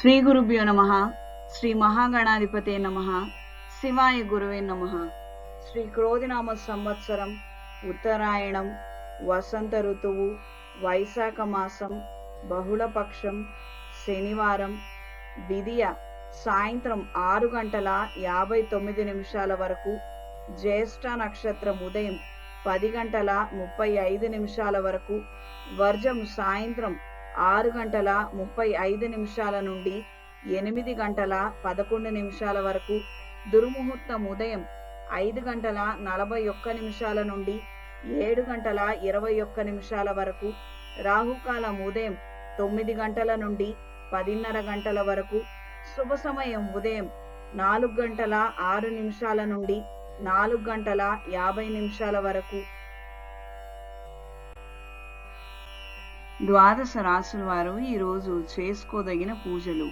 శ్రీ గురుభ్యో నమ శ్రీ మహాగణాధిపతే నమ శివాయ గురువే నమ. శ్రీ క్రోధినామ సంవత్సరం ఉత్తరాయణం వసంత ఋతువు వైశాఖ మాసం బహుళపక్షం శనివారం విధియ సాయంత్రం ఆరు గంటల యాభై తొమ్మిది నిమిషాల వరకు జ్యేష్ఠ నక్షత్రం ఉదయం పది గంటల ముప్పై ఐదు నిమిషాల వరకు వర్జం సాయంత్రం ఆరు గంటల ముప్పై ఐదు నిమిషాల నుండి ఎనిమిది గంటల పదకొండు నిమిషాల వరకు దుర్ముహూర్తం ఉదయం ఐదు గంటల నలభై ఒక్క నిమిషాల నుండి ఏడు గంటల ఇరవై ఒక్క నిమిషాల వరకు రాహుకాలం ఉదయం తొమ్మిది గంటల నుండి పదిన్నర గంటల వరకు శుభ సమయం ఉదయం నాలుగు గంటల ఆరు నిమిషాల నుండి నాలుగు గంటల యాభై నిమిషాల వరకు ద్వాదశ రాసుల వారు ఈరోజు చేసుకోదగిన పూజలు.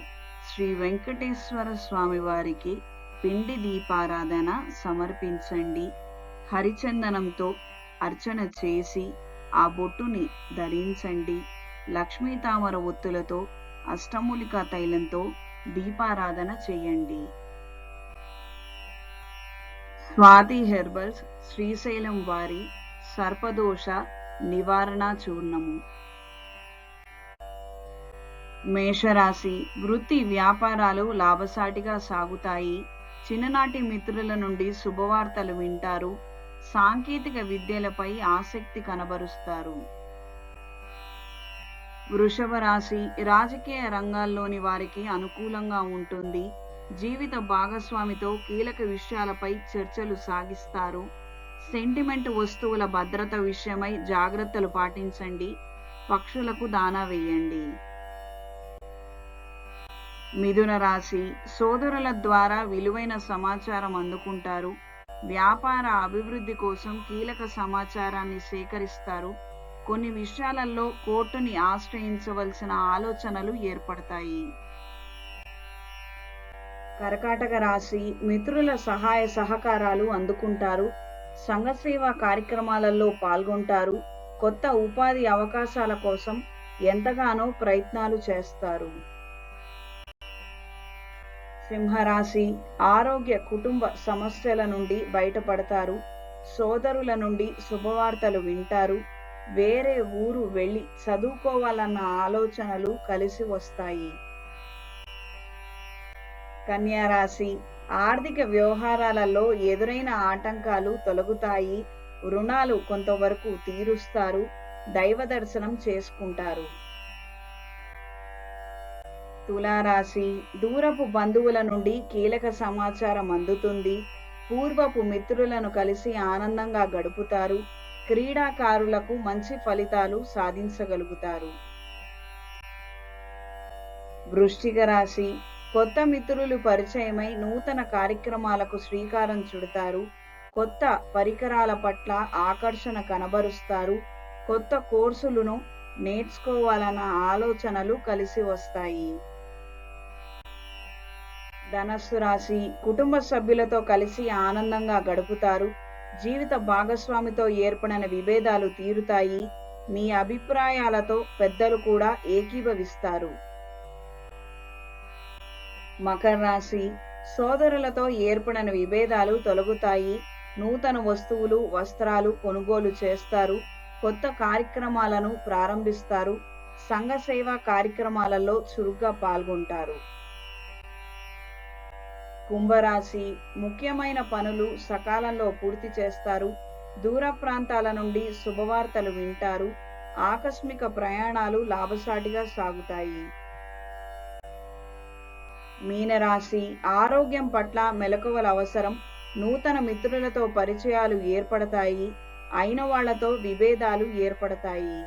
శ్రీ వెంకటేశ్వర స్వామి వారికి పిండి దీపారాధన సమర్పించండి. హరిచందనంతో అర్చన చేసి ఆ బొట్టుని ధరించండి. లక్ష్మీ తామర ఒత్తులతో అష్టమూలికా తైలంతో దీపారాధన చేయండి. స్వాతి హెర్బల్స్ శ్రీశైలం వారి సర్పదోష నివారణ చూర్ణము. మేషరాశి వృత్తి వ్యాపారాలు లాభసాటిగా సాగుతాయి. చిన్ననాటి మిత్రుల నుండి శుభవార్తలు వింటారు. సాంకేతిక విద్యలపై ఆసక్తి కనబరుస్తారు. వృషభ రాశి రాజకీయ రంగాల్లోని వారికి అనుకూలంగా ఉంటుంది. జీవిత భాగస్వామితో కీలక విషయాలపై చర్చలు సాగిస్తారు. సెంటిమెంట్ వస్తువుల భద్రత విషయమై జాగ్రత్తలు పాటించండి. పక్షులకు దానా వేయండి. మిథున రాశి సోదరుల ద్వారా విలువైన సమాచారం అందుకుంటారు. వ్యాపార అభివృద్ధి కోసం కీలక సమాచారాన్ని సేకరిస్తారు. కొన్ని విషయాలలో కోర్టుని ఆశ్రయించవలసిన ఆలోచనలు ఏర్పడతాయి. కర్కాటక రాశి మిత్రుల సహాయ సహకారాలు అందుకుంటారు. సంఘసేవ కార్యక్రమాలలో పాల్గొంటారు. కొత్త ఉపాధి అవకాశాల కోసం ఎంతగానో ప్రయత్నాలు చేస్తారు. సింహరాశి ఆరోగ్య కుటుంబ సమస్యల నుండి బయటపడతారు. సోదరుల నుండి శుభవార్తలు వింటారు. వేరే ఊరు వెళ్ళి చదువుకోవాలన్న ఆలోచనలు కలిసి వస్తాయి. కన్యారాశి ఆర్థిక వ్యవహారాలలో ఎదురైన ఆటంకాలు తొలగుతాయి. రుణాలు కొంతవరకు తీరుస్తారు. దైవ దర్శనం చేసుకుంటారు. తులారాశి దూరపు బంధువుల నుండి కీలక సమాచారం అందుతుంది. పూర్వపు మిత్రులను కలిసి ఆనందంగా గడుపుతారు. క్రీడాకారులకు మంచి ఫలితాలు సాధించగలుగుతారు. వృష్టిక రాశి కొత్త మిత్రులు పరిచయమై నూతన కార్యక్రమాలకు శ్రీకారం చుడతారు. కొత్త పరికరాల పట్ల ఆకర్షణ కనబరుస్తారు. కొత్త కోర్సులను నేర్చుకోవాలన్న ఆలోచనలు కలిసి వస్తాయి. ధనస్సు రాశి కుటుంబ సభ్యులతో కలిసి ఆనందంగా గడుపుతారు. జీవిత భాగస్వామితో ఏర్పడిన విభేదాలు తీరుతాయి. మీ అభిప్రాయాలతో పెద్దలు కూడా ఏకీభవిస్తారు. మకర రాశి సోదరులతో ఏర్పడిన విభేదాలు తొలగుతాయి. నూతన వస్తువులు వస్త్రాలు కొనుగోలు చేస్తారు. కొత్త కార్యక్రమాలను ప్రారంభిస్తారు. సంఘ సేవా కార్యక్రమాలలో చురుగ్గా పాల్గొంటారు. కుంభరాశి ముఖ్యమైన పనులు సకాలంలో పూర్తి చేస్తారు. దూర ప్రాంతాల నుండి శుభవార్తలు వింటారు. ఆకస్మిక ప్రయాణాలు లాభసాటిగా సాగుతాయి. మీనరాశి ఆరోగ్యం పట్ల మెలకువల అవసరం. నూతన మిత్రులతో పరిచయాలు ఏర్పడతాయి. అయిన వాళ్ళతో విభేదాలు ఏర్పడతాయి.